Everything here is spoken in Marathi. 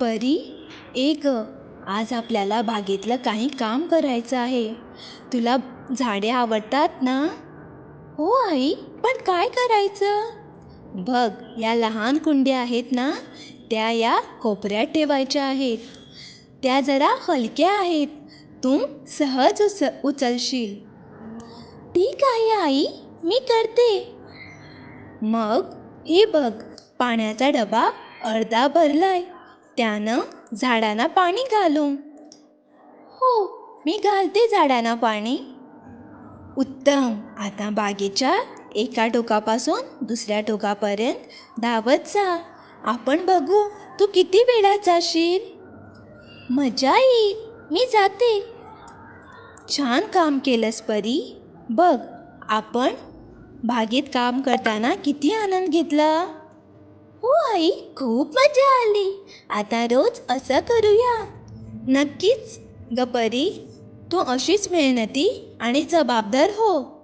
परी एक आज आपल्याला बागेतलं काही काम करायचं आहे. तुला झाडे आवडतात ना? हो आई पण काय करायचं? बघ या लहान कुंड्या आहेत ना त्या या कोपऱ्यात ठेवायच्या आहेत. त्या जरा हलक्या आहेत. तू सहज उच उचलशील. ठीक आहे आई मी करते. मग हे बघ पाण्याचा डबा अर्धा भरलाय. त्यानं झाडांना पाणी घालू हो मी घालते झाडांना पाणी. उत्तम. आता बागेच्या एका टोकापासून दुसऱ्या टोकापर्यंत धावत जा. आपण बघू तू किती वेळात जाशील. मजा येईल. मी जाते. छान काम केलंस परी. बघ आपण बागेत काम करताना किती आनंद घेतला. हो आई खूप मजा आली. आता रोज असं करूया. नक्कीच ग परी तू अशीच मेहनती आणि जबाबदार हो.